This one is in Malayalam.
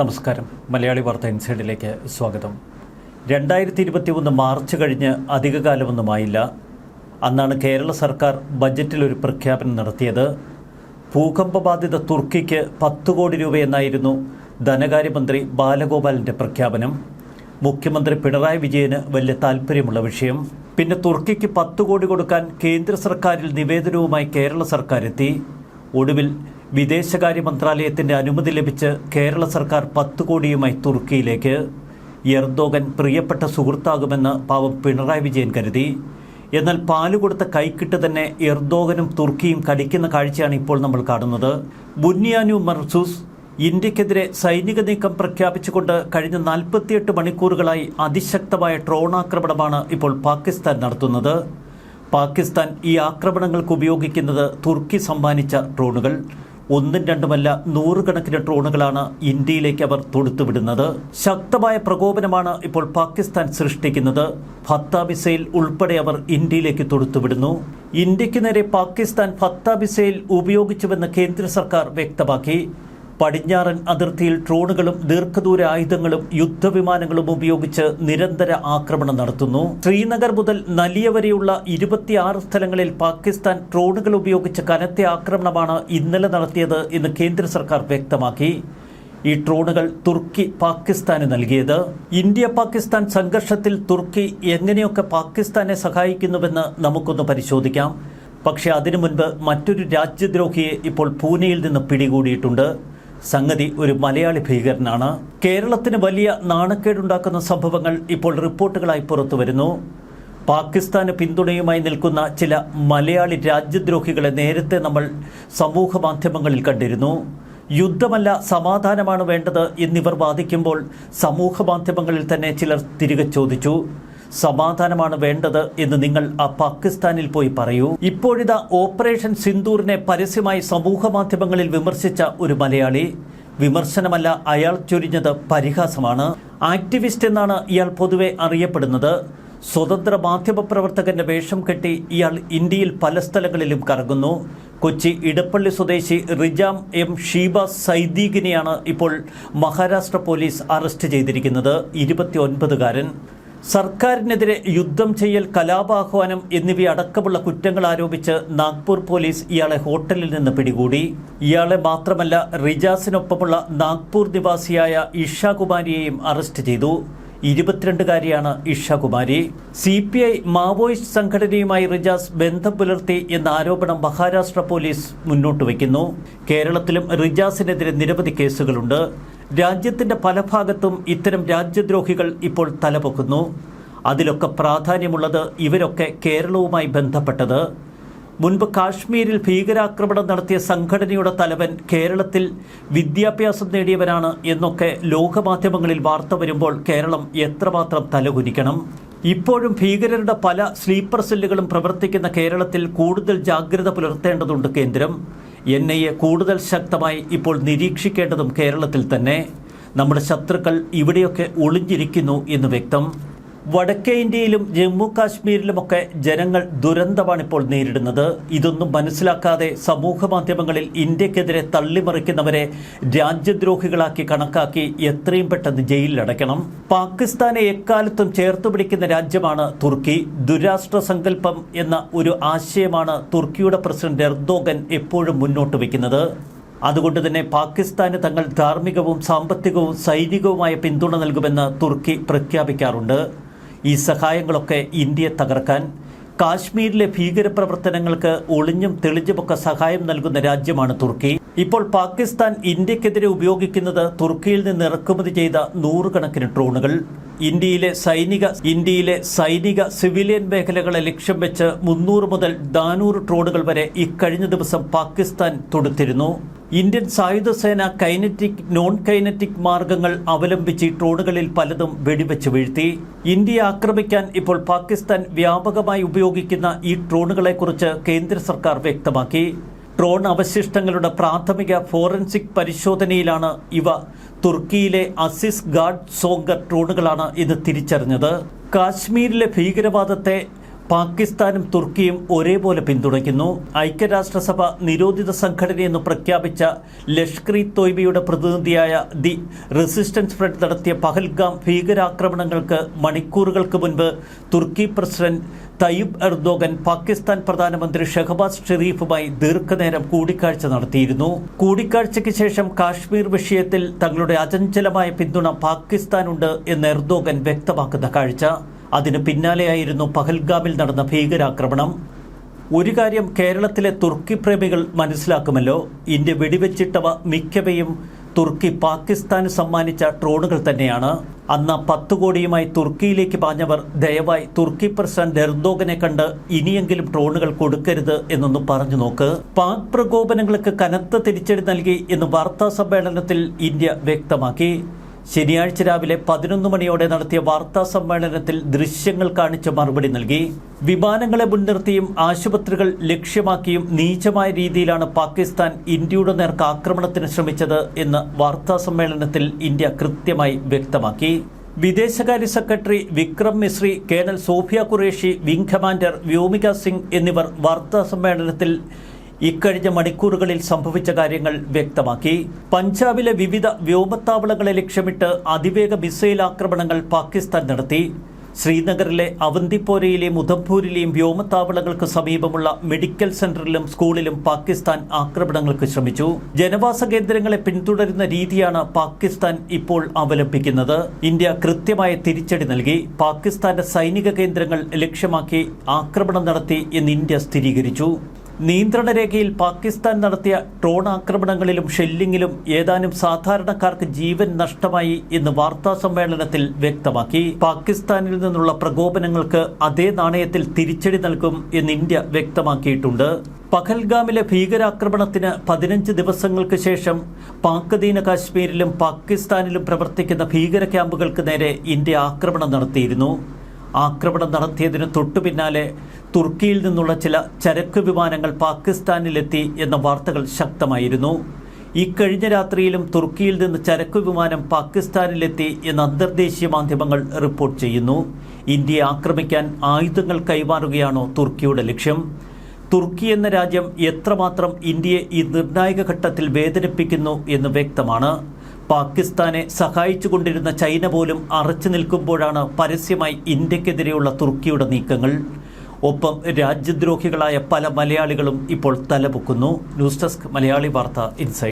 നമസ്കാരം. മലയാളി വാർത്ത ഇൻസൈഡിലേക്ക് സ്വാഗതം. രണ്ടായിരത്തി ഇരുപത്തി ഒന്ന് മാർച്ച് കഴിഞ്ഞ് അധികകാലമൊന്നുമായില്ല. അന്നാണ് കേരള സർക്കാർ ബജറ്റിൽ ഒരു പ്രഖ്യാപനം നടത്തിയത്. ഭൂകമ്പബാധിത തുർക്കിക്ക് പത്ത് കോടി രൂപയെന്നായിരുന്നു ധനകാര്യമന്ത്രി ബാലഗോപാലിന്റെ പ്രഖ്യാപനം. മുഖ്യമന്ത്രി പിണറായി വിജയന് വലിയ താല്പര്യമുള്ള വിഷയം. പിന്നെ തുർക്കിക്ക് പത്ത് കോടി കൊടുക്കാൻ കേന്ദ്ര സർക്കാരിൽ നിവേദനവുമായി കേരള സർക്കാർ എത്തി ഒടുവിൽ വിദേശകാര്യ മന്ത്രാലയത്തിന്റെ അനുമതി ലഭിച്ച് കേരള സർക്കാർ പത്ത് കോടിയുമായി തുർക്കിയിലേക്ക് എർദോഗൻ പ്രിയപ്പെട്ട സുഹൃത്താകുമെന്ന് പാവം പിണറായി വിജയൻ കരുതി. എന്നാൽ പാൽ കൊടുത്ത കൈക്കിട്ട് തന്നെ എർദോഗനും തുർക്കിയും കടിക്കുന്ന കാഴ്ചയാണ് ഇപ്പോൾ നമ്മൾ കാണുന്നത്. ബുന്യാനു മർസൂസ് ഇന്ത്യക്കെതിരെ സൈനിക നീക്കം പ്രഖ്യാപിച്ചുകൊണ്ട് കഴിഞ്ഞ നാൽപ്പത്തിയെട്ട് മണിക്കൂറുകളായി അതിശക്തമായ ഡ്രോണാക്രമണമാണ് ഇപ്പോൾ പാകിസ്ഥാൻ നടത്തുന്നത്. പാകിസ്ഥാൻ ഈ ആക്രമണങ്ങൾക്ക് ഉപയോഗിക്കുന്നത് തുർക്കി സമ്മാനിച്ച ഡ്രോണുകൾ. ഒന്നും രണ്ടുമല്ല നൂറുകണക്കിന് ഡ്രോണുകളാണ് ഇന്ത്യയിലേക്ക് അവർ തൊടുത്തുവിടുന്നത്. ശക്തമായ പ്രകോപനമാണ് ഇപ്പോൾ പാകിസ്ഥാൻ സൃഷ്ടിക്കുന്നത്. ഫത്ത മിസൈൽ ഉൾപ്പെടെ അവർ ഇന്ത്യയിലേക്ക് തൊടുത്തുവിടുന്നു. ഇന്ത്യയ്ക്ക് നേരെ പാകിസ്ഥാൻ ഫത്ത മിസൈൽ ഉപയോഗിച്ചുവെന്ന് കേന്ദ്ര സർക്കാർ വ്യക്തമാക്കി. പടിഞ്ഞാറൻ അതിർത്തിയിൽ ഡ്രോണുകളും ദീർഘദൂര ആയുധങ്ങളും യുദ്ധവിമാനങ്ങളും ഉപയോഗിച്ച് നിരന്തര ആക്രമണം നടത്തുന്നു. ശ്രീനഗർ മുതൽ നലിയ വരെയുള്ള ഇരുപത്തിയാറ് സ്ഥലങ്ങളിൽ പാകിസ്ഥാൻ ഡ്രോണുകൾ ഉപയോഗിച്ച് കനത്ത ആക്രമണമാണ് ഇന്നലെ നടത്തിയത് എന്ന് കേന്ദ്ര സർക്കാർ വ്യക്തമാക്കി. ഈ ഡ്രോണുകൾ തുർക്കി പാകിസ്ഥാന് നൽകിയത്. ഇന്ത്യ പാകിസ്ഥാൻ സംഘർഷത്തിൽ തുർക്കി എങ്ങനെയൊക്കെ പാകിസ്ഥാനെ സഹായിക്കുന്നുവെന്ന് നമുക്കൊന്ന് പരിശോധിക്കാം. പക്ഷേ അതിനു മുൻപ് മറ്റൊരു രാജ്യദ്രോഹിയെ ഇപ്പോൾ പൂനെയിൽ നിന്ന് പിടികൂടിയിട്ടുണ്ട്. സംഗതി ഒരു മലയാളി ഭീകരനാണ്. കേരളത്തിന് വലിയ നാണക്കേടുണ്ടാക്കുന്ന സംഭവങ്ങൾ ഇപ്പോൾ റിപ്പോർട്ടുകളായി പുറത്തു വരുന്നു. പാകിസ്ഥാന് പിന്തുണയുമായി നിൽക്കുന്ന ചില മലയാളി രാജ്യദ്രോഹികളെ നേരത്തെ നമ്മൾ സമൂഹ മാധ്യമങ്ങളിൽ കണ്ടിരുന്നു. യുദ്ധമല്ല സമാധാനമാണ് വേണ്ടത് എന്നിവർ വാദിക്കുമ്പോൾ സമൂഹ മാധ്യമങ്ങളിൽ തന്നെ ചിലർ തിരികെ ചോദിച്ചു. സമാധാനമാണ് വേണ്ടത് എന്ന് നിങ്ങൾ ആ പാകിസ്ഥാനിൽ പോയി പറയൂ. ഇപ്പോഴിതാ ഓപ്പറേഷൻ സിന്ദൂറിനെ പരസ്യമായി സമൂഹ മാധ്യമങ്ങളിൽ വിമർശിച്ച ഒരു മലയാളി വിമർശനമല്ല അയാൾ ചൊരിഞ്ഞത് പരിഹാസമാണ്. ആക്ടിവിസ്റ്റ് എന്നാണ് ഇയാൾ പൊതുവെ അറിയപ്പെടുന്നത്. സ്വതന്ത്ര മാധ്യമ പ്രവർത്തകന്റെ വേഷം കെട്ടി ഇയാൾ ഇന്ത്യയിൽ പല സ്ഥലങ്ങളിലും കറങ്ങുന്നു. കൊച്ചി ഇടപ്പള്ളി സ്വദേശി റിജാം എം ഷീബ സൈദീഖിനെയാണ് ഇപ്പോൾ മഹാരാഷ്ട്ര പോലീസ് അറസ്റ്റ് ചെയ്തിരിക്കുന്നത്. ഇരുപത്തിയൊൻപതുകാരൻ. സർക്കാരിനെതിരെ യുദ്ധം ചെയ്യൽ കലാപാഹ്വാനം എന്നിവയടക്കമുള്ള കുറ്റങ്ങൾ ആരോപിച്ച് നാഗ്പൂർ പോലീസ് ഇയാളെ ഹോട്ടലിൽ നിന്ന് പിടികൂടി. ഇയാളെ മാത്രമല്ല റിജാസിനൊപ്പമുള്ള നാഗ്പൂർ നിവാസിയായ ഇഷാകുമാരിയെയും അറസ്റ്റ് ചെയ്തു. ഇരുപത്തിരണ്ടുകാരിയാണ് Ishakumari C P I Maoist സംഘടനയുമായി Rijas ബന്ധം പുലർത്തി എന്ന ആരോപണം മഹാരാഷ്ട്ര പോലീസ് മുന്നോട്ട് വയ്ക്കുന്നു. കേരളത്തിലും റിജാസിനെതിരെ നിരവധി കേസുകളുണ്ട്. രാജ്യത്തിന്റെ പല ഭാഗത്തും ഇത്തരം രാജ്യദ്രോഹികൾ ഇപ്പോൾ തലപൊക്കുന്നു. അതിലൊക്കെ പ്രാധാന്യമുള്ളത് ഇവരൊക്കെ കേരളവുമായി ബന്ധപ്പെട്ടത്. മുൻപ് കാശ്മീരിൽ ഭീകരാക്രമണം നടത്തിയ സംഘടനയുടെ തലവൻ കേരളത്തിൽ വിദ്യാഭ്യാസം നേടിയവനാണ് എന്നൊക്കെ ലോകമാധ്യമങ്ങളിൽ വാർത്ത വരുമ്പോൾ കേരളം എത്രമാത്രം തലകുനിക്കണം. ഇപ്പോഴും ഭീകരരുടെ പല സ്ലീപ്പർ സെല്ലുകളും പ്രവർത്തിക്കുന്ന കേരളത്തിൽ കൂടുതൽ ജാഗ്രത പുലർത്തേണ്ടതുണ്ട് കേന്ദ്രം. എൻ ഐ എ കൂടുതൽ ശക്തമായി ഇപ്പോൾ നിരീക്ഷിക്കേണ്ടതും കേരളത്തിൽ തന്നെ. നമ്മുടെ ശത്രുക്കൾ ഇവിടെയൊക്കെ ഒളിഞ്ഞിരിക്കുന്നു എന്ന് വ്യക്തം. വടക്കേ ഇന്ത്യയിലും ജമ്മു കാശ്മീരിലുമൊക്കെ ജനങ്ങൾ ദുരന്തമാണ് ഇപ്പോൾ നേരിടുന്നത്. ഇതൊന്നും മനസ്സിലാക്കാതെ സമൂഹ മാധ്യമങ്ങളിൽ ഇന്ത്യക്കെതിരെ തള്ളിമറിക്കുന്നവരെ രാജ്യദ്രോഹികളാക്കി കണക്കാക്കി എത്രയും പെട്ടെന്ന് ജയിലിലടയ്ക്കണം പാകിസ്ഥാനെ എക്കാലത്തും ചേർത്ത് പിടിക്കുന്ന രാജ്യമാണ് തുർക്കി. ദുരാഷ്ട്ര സങ്കല്പം എന്ന ഒരു ആശയമാണ് തുർക്കിയുടെ പ്രസിഡന്റ് എർദോഗൻ എപ്പോഴും മുന്നോട്ട് വയ്ക്കുന്നത്. അതുകൊണ്ട് തന്നെ പാകിസ്ഥാന് തങ്ങൾ ധാർമ്മികവും സാമ്പത്തികവും സൈനികവുമായ പിന്തുണ നൽകുമെന്ന് തുർക്കി പ്രഖ്യാപിക്കാറുണ്ട്. ഈ സഹായങ്ങളൊക്കെ ഇന്ത്യയെ തകർക്കാൻ കാശ്മീരിലെ ഭീകരപ്രവർത്തനങ്ങൾക്ക് ഒളിഞ്ഞും തെളിഞ്ഞുമൊക്കെ സഹായം നൽകുന്ന രാജ്യമാണ് തുർക്കി. ഇപ്പോൾ പാകിസ്ഥാൻ ഇന്ത്യക്കെതിരെ ഉപയോഗിക്കുന്നത് തുർക്കിയിൽ നിന്ന് ഇറക്കുമതി ചെയ്ത നൂറുകണക്കിന് ഡ്രോണുകൾ. ഇന്ത്യയിലെ സൈനിക ഇന്ത്യയിലെ സൈനിക സിവിലിയൻ മേഖലകളെ ലക്ഷ്യം വെച്ച് മുന്നൂറ് മുതൽ നാനൂറ് ഡ്രോണുകൾ വരെ ഇക്കഴിഞ്ഞ ദിവസം പാകിസ്ഥാൻ തൊടുത്തിരുന്നു. ഇന്ത്യൻ സായുധ സേന കൈനറ്റിക് നോൺ കൈനറ്റിക് മാർഗങ്ങൾ അവലംബിച്ച് ഡ്രോണുകളിൽ പലതും വെടിവെച്ച് വീഴ്ത്തി. ഇന്ത്യ ആക്രമിക്കാൻ ഇപ്പോൾ പാകിസ്ഥാൻ വ്യാപകമായി ഉപയോഗിക്കുന്ന ഈ ഡ്രോണുകളെക്കുറിച്ച് കേന്ദ്ര സർക്കാർ വ്യക്തമാക്കി. ഡ്രോൺ അവശിഷ്ടങ്ങളുടെ പ്രാഥമിക ഫോറൻസിക് പരിശോധനയിലാണ് ഇവ. തുർക്കിയിലെ അസിസ് ഗാഡ് സോങ്കർ ഡ്രോണുകളാണ് ഇത് തിരിച്ചറിഞ്ഞത്. കാശ്മീരിലെ ഭീകരവാദത്തെ പാകിസ്ഥാനും തുർക്കിയും ഒരേപോലെ പിന്തുണയ്ക്കുന്നു. ഐക്യരാഷ്ട്രസഭ നിരോധിത സംഘടനയെന്ന് പ്രഖ്യാപിച്ച ലഷ്കർ ഇ തോയ്ബയുടെ പ്രതിനിധിയായ ദി റെസിസ്റ്റൻസ് ഫ്രണ്ട് നടത്തിയ പഹൽഗാം ഭീകരാക്രമണങ്ങൾക്ക് മണിക്കൂറുകൾക്ക് മുൻപ് തുർക്കി പ്രസിഡന്റ് തയ്യിബ് എർദോഗൻ പാകിസ്ഥാൻ പ്രധാനമന്ത്രി ഷെഹബാസ് ഷെരീഫുമായി ദീർഘനേരം കൂടിക്കാഴ്ച നടത്തിയിരുന്നു. കൂടിക്കാഴ്ചയ്ക്ക് ശേഷം കാശ്മീർ വിഷയത്തിൽ തങ്ങളുടെ അചഞ്ചലമായ പിന്തുണ പാകിസ്ഥാനുണ്ട് എന്ന് എർദോഗൻ വ്യക്തമാക്കുന്ന കാഴ്ച. അതിന് പിന്നാലെയായിരുന്നു പഹൽഗാമിൽ നടന്ന ഭീകരാക്രമണം. ഒരു കാര്യം കേരളത്തിലെ തുർക്കി പ്രേമികൾ മനസ്സിലാക്കുമല്ലോ ഇന്ത്യ വെടിവെച്ചിട്ടവ മിക്കവയും തുർക്കി പാകിസ്ഥാന് സമ്മാനിച്ച ഡ്രോണുകൾ തന്നെയാണ്. അന്ന് പത്ത് കോടിയുമായി തുർക്കിയിലേക്ക് പാഞ്ഞവർ ദയവായി തുർക്കി പ്രസിഡന്റ് എർദോഗനെ കണ്ട് ഇനിയെങ്കിലും ഡ്രോണുകൾ കൊടുക്കരുത് എന്നൊന്ന് പറഞ്ഞു നോക്ക്. പാക് പ്രകോപനങ്ങൾക്ക് കനത്ത തിരിച്ചടി നൽകി എന്ന് വാർത്താ സമ്മേളനത്തിൽ ഇന്ത്യ വ്യക്തമാക്കി. ശനിയാഴ്ച രാവിലെ പതിനൊന്ന് മണിയോടെ നടത്തിയ വാർത്താ സമ്മേളനത്തിൽ ദൃശ്യങ്ങൾ കാണിച്ച് മറുപടി നൽകി. വിമാനങ്ങളെ മുൻനിർത്തിയും ആശുപത്രികൾ ലക്ഷ്യമാക്കിയും നീചമായ രീതിയിലാണ് പാകിസ്ഥാൻ ഇന്ത്യയുടെ നേർക്ക് ആക്രമണത്തിന് ശ്രമിച്ചത് എന്ന് വാർത്താ സമ്മേളനത്തിൽ ഇന്ത്യ കൃത്യമായി വ്യക്തമാക്കി. വിദേശകാര്യ secretary Vikram Misri colonel Sofiya Qureshi wing commander Vyomika Singh എന്നിവർ വാർത്താ സമ്മേളനത്തിൽ ഇക്കഴിഞ്ഞ മണിക്കൂറുകളിൽ സംഭവിച്ച കാര്യങ്ങൾ വ്യക്തമാക്കി. പഞ്ചാബിലെ വിവിധ വ്യോമത്താവളങ്ങളെ ലക്ഷ്യമിട്ട് അതിവേഗ മിസൈൽ ആക്രമണങ്ങൾ പാകിസ്ഥാൻ നടത്തി. ശ്രീനഗറിലെ അവന്തിപ്പോരയിലെയും ഉധംപൂരിലെയും വ്യോമത്താവളങ്ങൾക്ക് സമീപമുള്ള മെഡിക്കൽ സെന്ററിലും സ്കൂളിലും പാകിസ്ഥാൻ ആക്രമണങ്ങൾക്ക് ശ്രമിച്ചു. ജനവാസ കേന്ദ്രങ്ങളെ പിന്തുടരുന്ന രീതിയാണ് പാകിസ്ഥാൻ ഇപ്പോൾ അവലംബിക്കുന്നത്. ഇന്ത്യ കൃത്യമായ തിരിച്ചടി നൽകി. പാകിസ്ഥാന്റെ സൈനിക കേന്ദ്രങ്ങൾ ലക്ഷ്യമാക്കി ആക്രമണം നടത്തി എന്ന് ഇന്ത്യ സ്ഥിരീകരിച്ചു. നിയന്ത്രണ രേഖയിൽ പാകിസ്ഥാൻ നടത്തിയ ഡ്രോൺ ആക്രമണങ്ങളിലും ഷെല്ലിങ്ങിലും ഏതാനും സാധാരണക്കാർക്ക് ജീവൻ നഷ്ടമായി എന്ന് വാർത്താ സമ്മേളനത്തിൽ വ്യക്തമാക്കി. പാകിസ്ഥാനിൽ നിന്നുള്ള പ്രകോപനങ്ങൾക്ക് അതേ നാണയത്തിൽ തിരിച്ചടി നൽകും എന്ന് ഇന്ത്യ വ്യക്തമാക്കിയിട്ടുണ്ട്. പഹൽഗാമിലെ ഭീകരാക്രമണത്തിന് പതിനഞ്ച് ദിവസങ്ങൾക്ക് ശേഷം പാക്ദീന കാശ്മീരിലും പാകിസ്ഥാനിലും പ്രവർത്തിക്കുന്ന ഭീകര ക്യാമ്പുകൾക്ക് നേരെ ഇന്ത്യ ആക്രമണം നടത്തിയിരുന്നു. ആക്രമണം നടത്തിയതിന് തൊട്ടു പിന്നാലെ തുർക്കിയിൽ നിന്നുള്ള ചില ചരക്ക് വിമാനങ്ങൾ പാകിസ്ഥാനിലെത്തി എന്ന വാർത്തകൾ ശക്തമായിരുന്നു. ഇക്കഴിഞ്ഞ രാത്രിയിലും തുർക്കിയിൽ നിന്ന് ചരക്ക് വിമാനം പാകിസ്ഥാനിലെത്തി എന്ന് അന്തർദേശീയ മാധ്യമങ്ങൾ റിപ്പോർട്ട് ചെയ്യുന്നു. ഇന്ത്യയെ ആക്രമിക്കാൻ ആയുധങ്ങൾ കൈമാറുകയാണോ തുർക്കിയുടെ ലക്ഷ്യം? തുർക്കി എന്ന രാജ്യം എത്രമാത്രം ഇന്ത്യയെ ഈ നിർണായക ഘട്ടത്തിൽ വേദനിപ്പിക്കുന്നു എന്ന് വ്യക്തമാണ്. പാകിസ്ഥാനെ സഹായിച്ചുകൊണ്ടിരുന്ന ചൈന പോലും അറച്ചു നിൽക്കുമ്പോഴാണ് പരസ്യമായി ഇന്ത്യക്കെതിരെയുള്ള തുർക്കിയുടെ നീക്കങ്ങൾ. ഒപ്പം രാജ്യദ്രോഹികളായ പല മലയാളികളും ഇപ്പോൾ തലപൊക്കുന്നു. ന്യൂസ് ഡെസ്ക് മലയാളി വാർത്ത ഇൻസൈറ്റ്